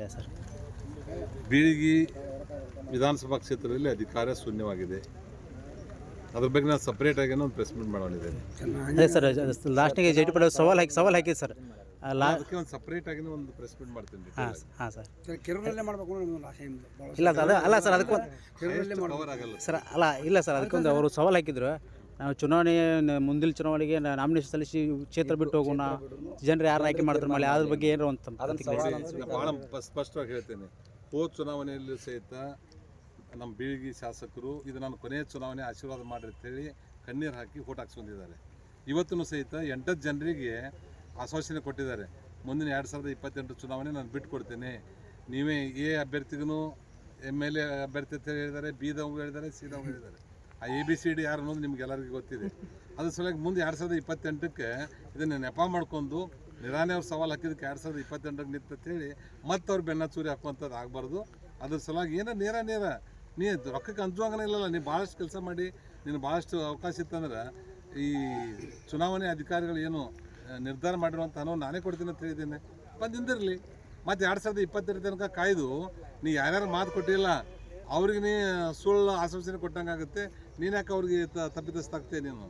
ಇದೆ ಸರ್. ಬೀಳಿಗಿ ವಿಧಾನಸಭಾ ಕ್ಷೇತ್ರದಲ್ಲಿ ಅಧಿಕಾರ ಶೂನ್ಯವಾಗಿದೆ. ಅದ್ರ ಬಗ್ಗೆ ನಾನು ಸಪ್ರೇಟ್ ಆಗಿ ಒಂದು ಪ್ರೆಸ್ ಮೀಟ್ ಮಾಡೋಣಿದ್ದೇನೆ ಅದೇ ಸರ್ ಲಾಸ್ಟಿಗೆ ಜೆ ಡಿ ಪಟೇಲ್ ಸವಾಲ್ ಹಾಕಿ ಸವಾಲ್ ಹಾಕಿ ಸರ್. ಆ, ಲಾ ಅದಕ್ಕೆ ಒಂದು ಸಪ್ರೇಟ್ ಆಗಿ ಒಂದು ಪ್ರೆಸ್ ಮೀಟ್ ಮಾಡ್ತೀನಿ ಹಾಂ ಹಾಂ ಸರ್. ಕೆರೂರಲ್ಲೇ ಮಾಡಬೇಕು ಇಲ್ಲ ಸರ್ ಅದು ಅಲ್ಲ ಸರ್ ಅದಕ್ಕೊಂದು ಕವರ್ ಆಗಲ್ಲ. ಸರ್ ಅಲ್ಲ ಇಲ್ಲ ಸರ್ ಅದಕ್ಕೊಂದು ಅವರು ಸವಾಲ್ ಹಾಕಿದ್ರು. ನಾವು ಚುನಾವಣೆ ಮುಂದಿನ ಚುನಾವಣೆಗೆ ನಾಮಿನೇಷನ್ ಸಲ್ಲಿಸಿ ಕ್ಷೇತ್ರ ಬಿಟ್ಟು ಹೋಗೋಣ. ಜನರು ಯಾರು ಆಯ್ಕೆ ಮಾಡಿದ್ರು ಮೇಲೆ ಅದ್ರ ಬಗ್ಗೆ ಏನೋ ಅಂತ ಭಾಳ ಸ್ಪಷ್ಟವಾಗಿ ಹೇಳ್ತೇನೆ. ಹೋದ ಚುನಾವಣೆಯಲ್ಲಿ ಸಹಿತ ನಮ್ಮ ಬೀಳಿಗಿ ಶಾಸಕರು ಇದು ನಾನು ಕೊನೆಯ ಚುನಾವಣೆ ಆಶೀರ್ವಾದ ಮಾಡಿರಿ ಅಂತೇಳಿ ಕಣ್ಣೀರು ಹಾಕಿ ಓಟ್ ಹಾಕ್ಸ್ಕೊಂಡಿದ್ದಾರೆ. ಇವತ್ತೂ ಸಹಿತ ಎಂಟತ್ತು ಜನರಿಗೆ ಆಶ್ವಾಸನೆ ಕೊಟ್ಟಿದ್ದಾರೆ. ಮುಂದಿನ ಎರಡು ಸಾವಿರದ ಇಪ್ಪತ್ತೆಂಟು ಚುನಾವಣೆ ನಾನು ಬಿಟ್ಟು ಕೊಡ್ತೇನೆ. ನೀವೇ ಎ ಅಭ್ಯರ್ಥಿಗೂ ಎಂ ಎಲ್ ಎ ಅಭ್ಯರ್ಥಿ ಅಂತ ಹೇಳಿದ್ದಾರೆ ಬಿದವ್ರು ಹೇಳಿದ್ದಾರೆ ಸಿದವ್ರು ಹೇಳಿದ್ದಾರೆ. ಆ ಎ ಬಿ ಸಿ ಡಿ ಯಾರು ಅನ್ನೋದು ನಿಮ್ಗೆ ಎಲ್ಲರಿಗೂ ಗೊತ್ತಿದೆ. ಅದ್ರ ಸಲುವಾಗಿ ಮುಂದೆ ಎರಡು ಸಾವಿರದ ಇಪ್ಪತ್ತೆಂಟಕ್ಕೆ ಇದನ್ನು ನೆಪ ಮಾಡ್ಕೊಂಡು ನಿರಾನೇ ಅವ್ರು ಸವಾಲು ಹಾಕಿದ್ದಕ್ಕೆ ಎರಡು ಸಾವಿರದ ಇಪ್ಪತ್ತೆಂಟಕ್ಕೆ ನಿಂತು ಅಂತೇಳಿ ಮತ್ತೆ ಅವ್ರು ಬೆನ್ನ ಚೂರಿ ಹಾಕುವಂಥದ್ದು ಆಗಬಾರ್ದು. ಅದ್ರ ಸಲುವಾಗಿ ಏನೋ ನೇರ ನೇರ, ನೀ ರೊಕ್ಕಕ್ಕೆ ಅಂಜುವಾಗನೇ ಇಲ್ಲಲ್ಲ, ನೀ ಭಾಳಷ್ಟು ಕೆಲಸ ಮಾಡಿ, ನೀನು ಭಾಳಷ್ಟು ಅವಕಾಶ ಇತ್ತಂದ್ರೆ ಈ ಚುನಾವಣೆ ಅಧಿಕಾರಿಗಳು ಏನು ನಿರ್ಧಾರ ಮಾಡಿರುವಂಥ ಅನ್ನೋ ನಾನೇ ಕೊಡ್ತೀನಿ ಅಂತ ಹೇಳಿದ್ದೇನೆ. ಬಂದಿಂದಿರಲಿ ಮತ್ತು ಎರಡು ಸಾವಿರದ ಇಪ್ಪತ್ತೆರಡು ತನಕ ಕಾಯ್ದು, ನೀ ಯಾರ್ಯಾರು ಮಾತು ಕೊಟ್ಟಿಲ್ಲ ಅವ್ರಿಗೆ ನೀ ಸುಳ್ಳು ಆಶ್ವಾಸನೆ ಕೊಟ್ಟಂಗೆ ಆಗುತ್ತೆ ನೀನು ಯಾಕೆ ಅವ್ರಿಗೆ ತ- ತಪ್ಪಿತಸ್ಥಾಗ್ತೇ ನೀನು?